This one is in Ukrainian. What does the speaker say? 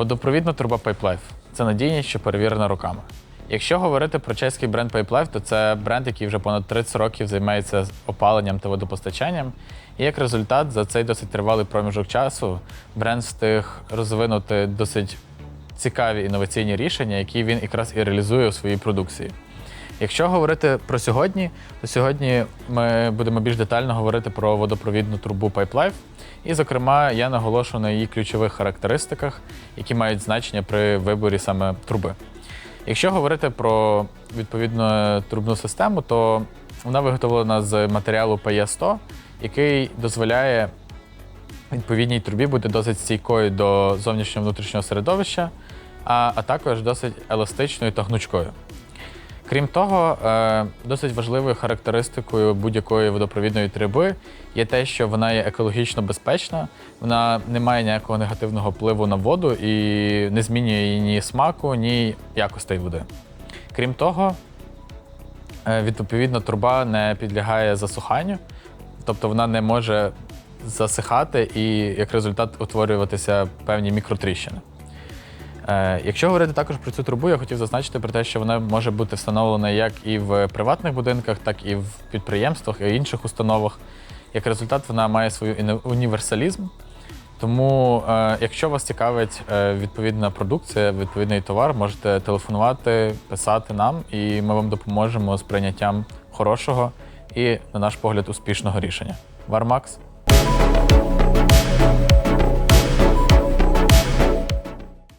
Водопровідна труба PipeLife – це надійність, що перевірена руками. Якщо говорити про чеський бренд PipeLife, то це бренд, який вже понад 30 років займається опаленням та водопостачанням. І як результат, за цей досить тривалий проміжок часу бренд встиг розвинути досить цікаві інноваційні рішення, які він якраз і реалізує у своїй продукції. Якщо говорити про сьогодні, то сьогодні ми будемо більш детально говорити про водопровідну трубу PipeLife. І, зокрема, я наголошу на її ключових характеристиках, які мають значення при виборі саме труби. Якщо говорити про відповідну трубну систему, то вона виготовлена з матеріалу PE100, який дозволяє відповідній трубі бути досить стійкою до зовнішнього внутрішнього середовища, а, а також досить еластичною та гнучкою. Крім того, е, досить важливою характеристикою будь-якої водопровідної труби є те, що вона є екологічно безпечна, вона не має ніякого негативного впливу на воду і не змінює її ні смаку, ні якостей води. Крім того, е, відповідно, труба не підлягає засуханню, тобто вона не може засихати і як результат утворюватися певні мікротріщини. Е, Якщо говорити також про цю трубу, я хотів зазначити про те, що вона може бути встановлена як і в приватних будинках, так і в підприємствах і інших установах. Як результат, вона має свою універсалізм. Тому, е, якщо вас цікавить е, відповідна продукція, відповідний товар, можете телефонувати, писати нам, і ми вам допоможемо з прийняттям хорошого і, на наш погляд, успішного рішення. Вармакс